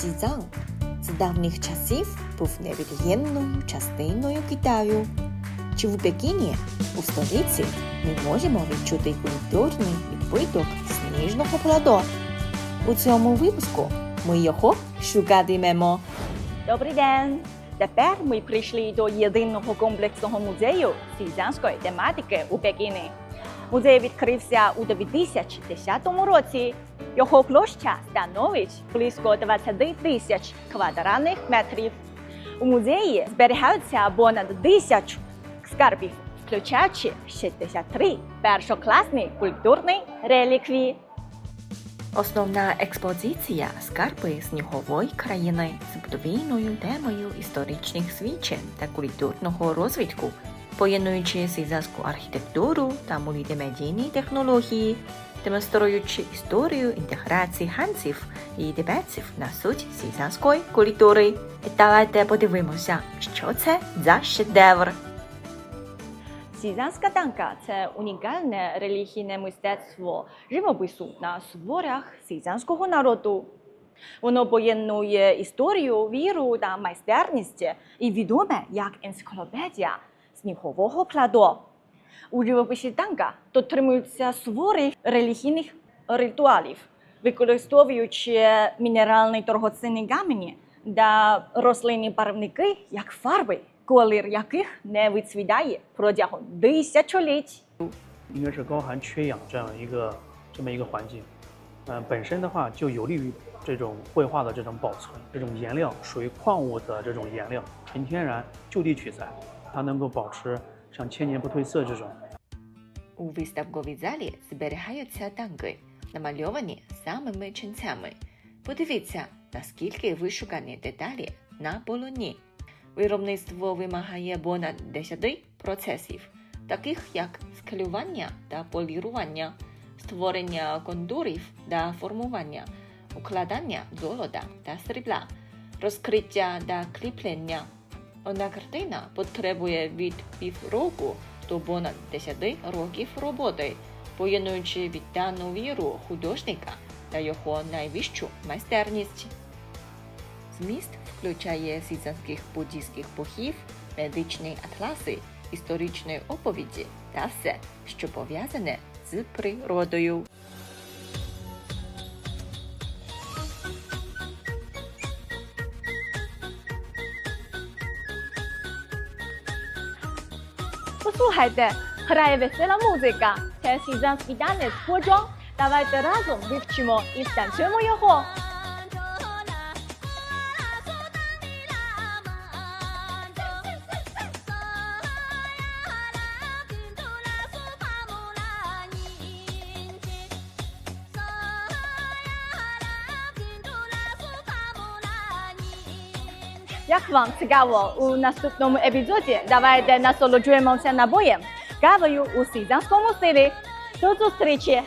Сізан з давніх часів був невід'ємною частиною Китаю. Чи в Пекіні, у столиці, ми можемо відчути культурний відбиток сніжного плато. У цьому випуску ми його шукатимемо. Добрий день! Тепер ми прийшли до єдиного комплексного музею сізанської тематики у Пекіні. Музей відкрився у 2010 році. Його площа становить близько 20 тисяч квадратних метрів. У музеї зберігаються понад тисячу скарбів, включаючи 63 першокласні культурні реліквії. Основна експозиція скарби снігової країни з подвійною темою історичних свідчень та культурного розвитку, поєднуючи сізанську архітектуру та мультимедійні технології, демонструючи історію інтеграції ханців і тибетців на суть сізанської культури. Давайте подивимося, що це за шедевр. Сізанська танка це унікальне релігійне мистецтво живопису на сворях сізанського народу. Воно поєднує історію, віру та майстерність і відоме як енциклопедія снігового плато. У живописі танка дотримуються суворих релігійних ритуалів, використовуючи мінеральні торгоцінні камені та рослинні барвники як фарби, колір яких не відцвідає протягом тисячоліть.应该是高寒缺氧这样一个这么一个环境，嗯、本身的话就有利于这种绘画的这种保存。这种颜料属于矿物的这种颜料，纯天然，就地取材， 它能够保持像千年不褪色这种。 У виставковій залі зберігаються танки, намальовані самими ченцями. Подивіться, наскільки вишукані деталі на полоні. Виробництво вимагає понад 10 процесів, таких як скалювання та полірування, створення кондурів та формування, укладання золота та срібла, розкриття та кріплення. Одна картина потребує від півроку до понад 10 років роботи, поєднуючи віддану віру художника та його найвищу майстерність. Зміст включає сізанських буддійських богів, медичні атласи, історичні оповіді та все, що пов'язане з природою. Послухайте, грає весела музика. Це сізанський танець поджон. Давайте разом вивчимо і станцюємо Як вам цікаво у наступному епізоді? Давайте насолоджуємося набоєм. Кавою у сізанському стилі. До зустрічі!